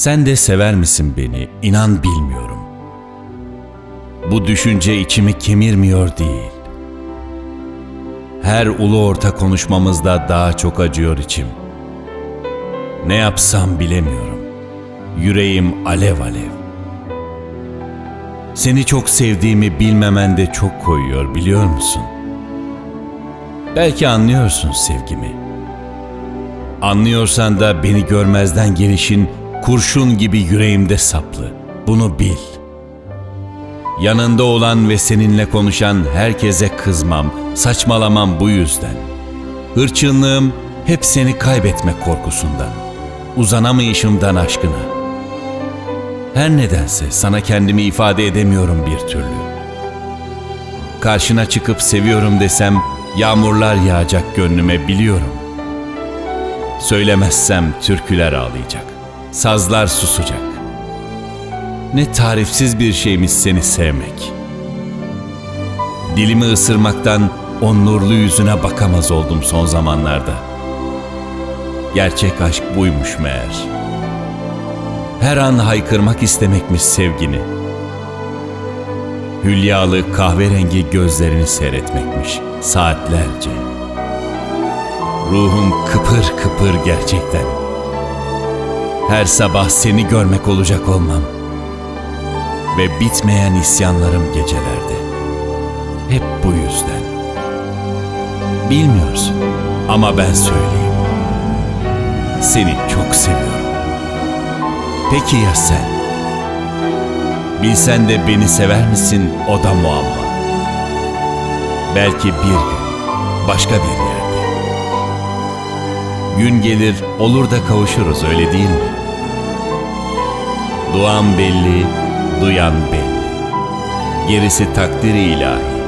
Sen de sever misin beni? İnan bilmiyorum. Bu düşünce içimi kemirmiyor değil. Her ulu orta konuşmamızda daha çok acıyor içim. Ne yapsam bilemiyorum. Yüreğim alev alev. Seni çok sevdiğimi bilmemen de çok koyuyor biliyor musun? Belki anlıyorsun sevgimi. Anlıyorsan da beni görmezden gelişin kurşun gibi yüreğimde saplı. Bunu bil. Yanında olan ve seninle konuşan herkese kızmam, saçmalamam bu yüzden. Hırçınlığım hep seni kaybetmek korkusundan. Uzanamayışımdan aşkına. Her nedense sana kendimi ifade edemiyorum bir türlü. Karşına çıkıp seviyorum desem yağmurlar yağacak gönlüme biliyorum. Söylemezsem türküler ağlayacak, sazlar susacak. Ne tarifsiz bir şeymiş seni sevmek. Dilimi ısırmaktan o nurlu yüzüne bakamaz oldum son zamanlarda. Gerçek aşk buymuş meğer. Her an haykırmak istemekmiş sevgini. Hülyalı kahverengi gözlerini seyretmekmiş saatlerce. Ruhum kıpır kıpır gerçekten. Her sabah seni görmek olacak olmam. Ve bitmeyen isyanlarım gecelerde. Hep bu yüzden. Bilmiyorsun ama ben söyleyeyim. Seni çok seviyorum. Peki ya sen? Bilsen de beni sever misin o da muamma. Belki bir gün, başka bir yerde. Gün gelir olur da kavuşuruz öyle değil mi? Duam belli, duyan belli. Gerisi takdiri ilahi.